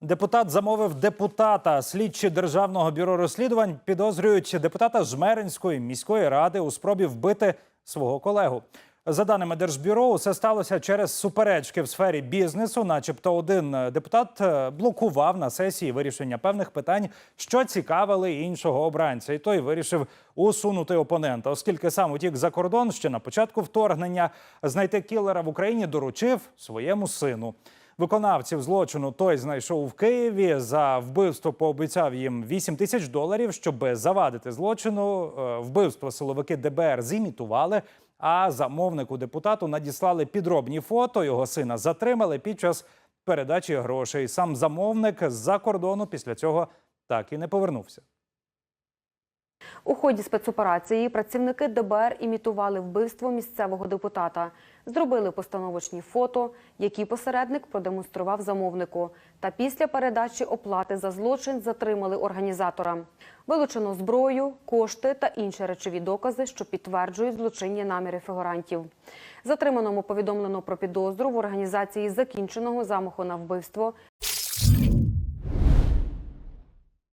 Депутат замовив депутата. Слідчі державного бюро розслідувань підозрюють депутата Жмеринської міської ради у спробі вбити свого колегу. За даними Держбюро, усе сталося через суперечки в сфері бізнесу. Начебто, один е, депутат е, блокував на сесії вирішення певних питань, що цікавили іншого обранця, і той вирішив усунути опонента, оскільки сам утік за кордон ще на початку вторгнення. Знайти кілера в Україні доручив своєму сину. Виконавців злочину той знайшов в Києві. За вбивство пообіцяв їм 8 тисяч доларів, щоб завадити злочину. Е, Вбивство силовики ДБР зімітували. А замовнику депутату надіслали підробні фото. Його сина затримали під час передачі грошей. Сам замовник з-за кордону після цього так і не повернувся. У ході спецоперації працівники ДБР імітували вбивство місцевого депутата, зробили постановочні фото, які посередник продемонстрував замовнику. Та після передачі оплати за злочин затримали організатора. Вилучено зброю, кошти та інші речові докази, що підтверджують злочинні наміри фігурантів. Затриманому повідомлено про підозру в організації закінченого замаху на вбивство